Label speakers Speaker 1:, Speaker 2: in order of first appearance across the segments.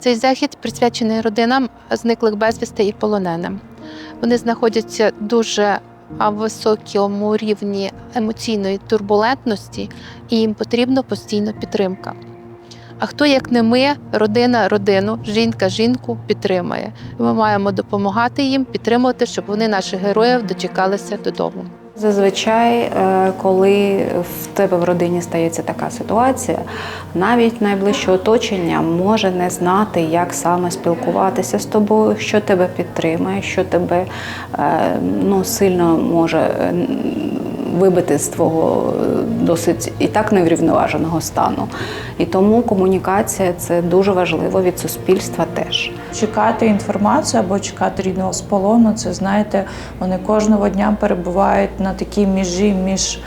Speaker 1: Цей захід присвячений родинам зниклих безвісти і полоненим. Вони знаходяться дуже високому рівні емоційної турбулентності, і їм потрібна постійна підтримка. А хто, як не ми, родина родину, жінка жінку підтримує. Ми маємо допомагати їм, підтримувати, щоб вони наших героїв дочекалися додому.
Speaker 2: Зазвичай, е, коли в тебе в родині стається така ситуація, навіть найближче оточення може не знати, як саме спілкуватися з тобою, що тебе підтримує, що тебе е, ну, сильно може е, вибити з твого е, досить і так неврівноваженого стану. І тому комунікація це дуже важливо від суспільства теж.
Speaker 3: Чекати інформацію або чекати рідного з полону, це знаєте, вони кожного дня перебувають на такій межі між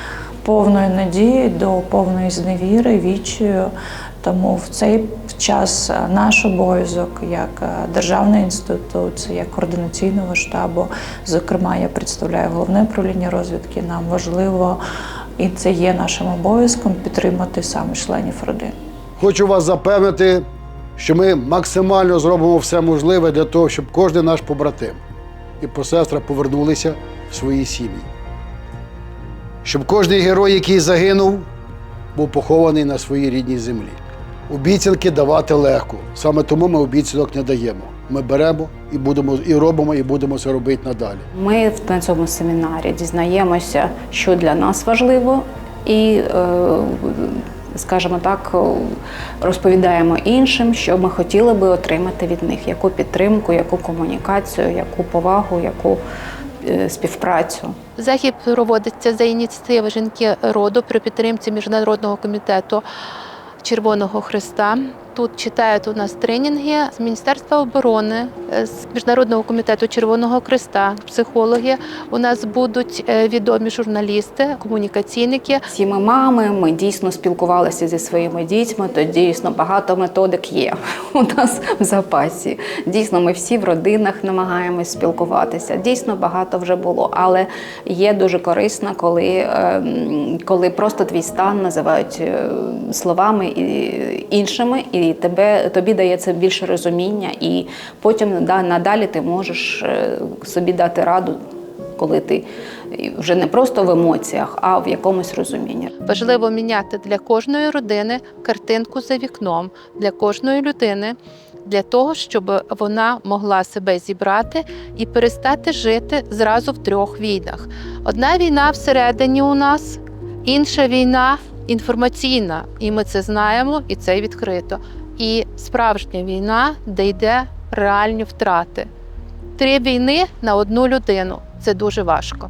Speaker 3: повною надією до повної зневіри, відчаю. Тому в цей час е, наш обов'язок як е, державної інституції, як координаційного штабу, зокрема, я представляю головне управління розвідки. Нам важливо, і це є нашим обов'язком підтримати саме членів родин.
Speaker 4: Хочу вас запевнити, що ми максимально зробимо все можливе для того, щоб кожен наш побратим і посестра повернулися в свої сім'ї. Щоб кожен герой, який загинув, був похований на своїй рідній землі. Обіцянки давати легко. Саме тому ми обіцянок не даємо. Ми беремо і будемо і робимо, і будемо це робити надалі.
Speaker 2: Ми в- на цьому семінарі дізнаємося, що для нас важливо, і, е, скажімо так, е, розповідаємо іншим, що ми хотіли би отримати від них, яку підтримку, яку комунікацію, яку повагу, яку е, співпрацю.
Speaker 1: Захід проводиться за ініціативи жінки роду при підтримці Міжнародного комітету Червоного Христа. Тут читають у нас тренінги з Міністерства оборони, е, з Міжнародного комітету Червоного Христа, психологи. У нас будуть е, відомі журналісти, комунікаційники.
Speaker 2: Всі ми мами, ми дійсно спілкувалися зі своїми дітьми, то дійсно багато методик є у нас в запасі. Дійсно, ми всі в родинах намагаємось спілкуватися. Дійсно, багато вже було, але є дуже корисно, коли, ем, коли просто твій стан називають е, словами і іншими, і тебе тобі дає це більше розуміння, і потім да, надалі ти можеш е, собі дати раду коли ти вже не просто в емоціях, а в якомусь розумінні.
Speaker 1: Важливо міняти для кожної родини картинку за вікном, для кожної людини, для того, щоб вона могла себе зібрати і перестати жити зразу в трьох війнах. Одна війна всередині у нас, інша війна інформаційна, і ми це знаємо, і це відкрито. І справжня війна, де йде реальні втрати. Три війни на одну людину це дуже важко.